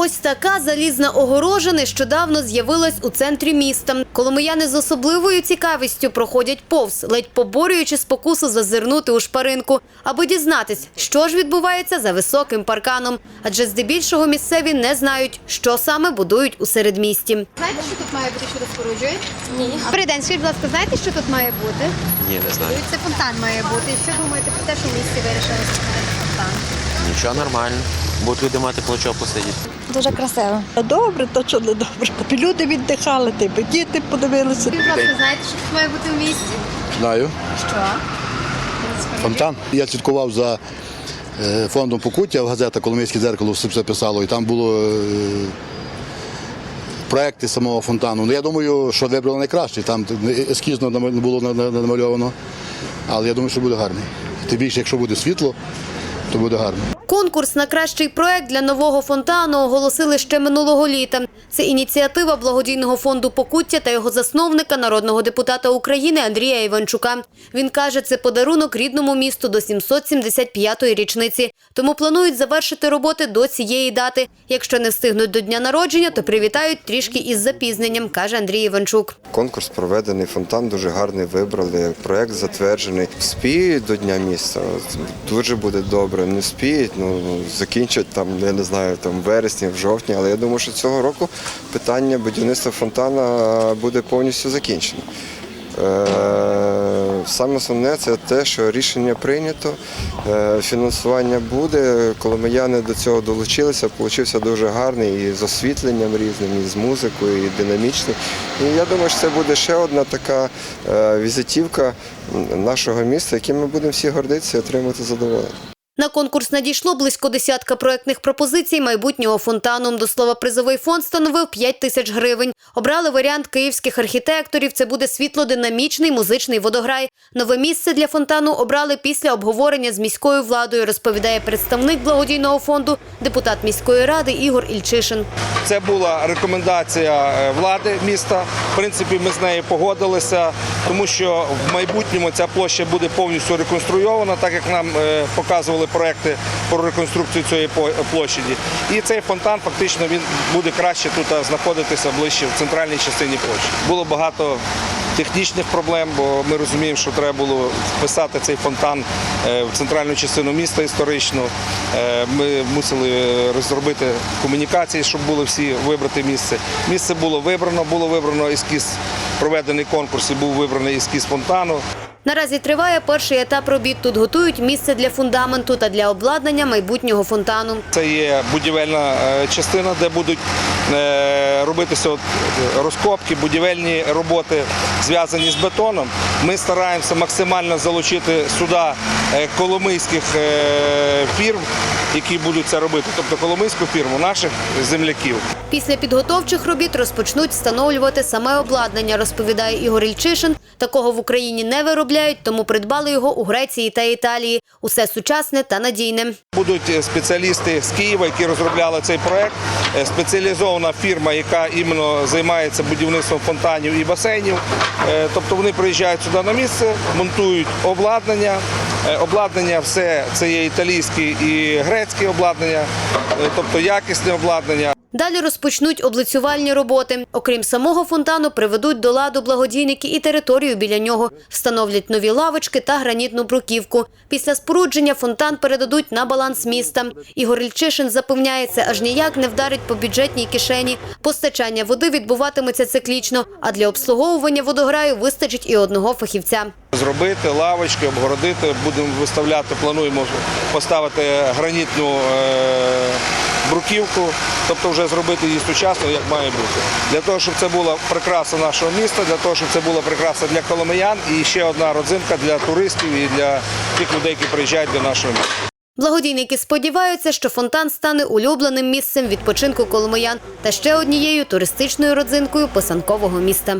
Ось така залізна огорожа нещодавно з'явилась у центрі міста. Коломияни з особливою цікавістю проходять повз, ледь поборюючи спокусу зазирнути у шпаринку, аби дізнатись, що ж відбувається за високим парканом. Адже здебільшого місцеві не знають, що саме будують у середмісті. Знаєте, що тут має бути, що розпоруджують? Ні. Добрий день, скажіть, будь ласка, знаєте, що тут має бути? Ні, не знаю. Це фонтан має бути. Що думаєте про те, що в місті вирішили фонтан? Нічого нормально. Будуть люди мати плечо посидіти. Дуже красиво. Добре, то що не добре. Люди віддихали, типу, діти подивилися. Ласка, знаєте, що має бути в місті? Знаю. Що? Фонтан. Я слідкував за е, фондом Покуття в газета Коломийське дзеркало все писало, і там було е, проекти самого фонтану. Ну, я думаю, що вибрали найкраще. Там ескізно було на- на- намальовано. Але я думаю, що буде гарний. Тим більше, якщо буде світло, то буде гарно. Конкурс на кращий проект для нового фонтану оголосили ще минулого літа. Це ініціатива благодійного фонду Покуття та його засновника, народного депутата України Андрія Іванчука. Він каже, це подарунок рідному місту до 775-ї річниці. Тому планують завершити роботи до цієї дати. Якщо не встигнуть до дня народження, то привітають трішки із запізненням, каже Андрій Іванчук. Конкурс проведений, фонтан дуже гарний вибрали, проект затверджений. Вспіють до Дня міста, дуже буде добре. Не вспіють, ну закінчать там, я не знаю, там в вересні, в жовтні. Але я думаю, що цього року питання будівництва фонтана буде повністю закінчено. Е, Саме основне це те, що рішення прийнято, е, фінансування буде. Коломияни до цього долучилися, получився дуже гарний і з освітленням різним, і з музикою, і динамічний. І я думаю, що це буде ще одна така е, візитівка нашого міста, яким ми будемо всі гордитися і отримати задоволення. На конкурс надійшло близько десятка проектних пропозицій майбутнього фонтану. До слова, призовий фонд становив 5 тисяч гривень. Обрали варіант київських архітекторів. Це буде світлодинамічний музичний водограй. Нове місце для фонтану обрали після обговорення з міською владою, розповідає представник благодійного фонду, депутат міської ради Ігор Ільчишин. Це була рекомендація е, влади міста. В принципі, ми з нею погодилися, тому що в майбутньому ця площа буде повністю реконструйована, так як нам е, показували проекти про реконструкцію цієї площаді. І цей фонтан фактично він буде краще тут знаходитися ближче в центральній частині площі. Було багато технічних проблем, бо ми розуміємо, що треба було вписати цей фонтан е, в центральну частину міста історичну. Е, Ми мусили розробити комунікації, щоб було всі вибрати місце. Місце було вибрано, було вибрано ескіз, проведений конкурс і був вибраний ескіз фонтану. Наразі триває перший етап робіт. Тут готують місце для фундаменту та для обладнання майбутнього фонтану. Це є будівельна е, частина, де будуть е, робитися е, розкопки, будівельні роботи зв'язані з бетоном. Ми стараємося максимально залучити сюди е, коломийських е, фірм, які будуть це робити, тобто коломийську фірму, наших земляків. Після підготовчих робіт розпочнуть встановлювати саме обладнання, розповідає Ігор Ільчишин. Такого в Україні не виробляють, тому придбали його у Греції та Італії. Усе сучасне та надійне. Будуть е, спеціалісти з Києва, які розробляли цей проект. Спеціалізована фірма, яка іменно займається будівництвом фонтанів і басейнів. Тобто вони приїжджають сюди на місце, монтують обладнання. Е, Обладнання все це є італійське і грецьке обладнання, е, тобто якісне обладнання. Далі розпочнуть облицювальні роботи. Окрім самого фонтану, приведуть до ладу благодійники і територію біля нього. Встановлять нові лавочки та гранітну бруківку. Після спорудження фонтан передадуть на баланс міста. Ігор Ільчишин запевняє, це аж ніяк не вдарить по бюджетній кишені. Постачання води відбуватиметься циклічно, а для обслуговування водограю вистачить і одного фахівця. Зробити лавочки, обгородити, будемо виставляти, плануємо поставити гранітну е, бруківку, тобто вже зробити її сучасно, як має бути. Для того, щоб це була прикраса нашого міста, для того, щоб це була прикраса для коломиян і ще одна родзинка для туристів і для тих людей, які приїжджають до нашого міста. Благодійники сподіваються, що фонтан стане улюбленим місцем відпочинку коломиян та ще однією туристичною родзинкою писанкового міста.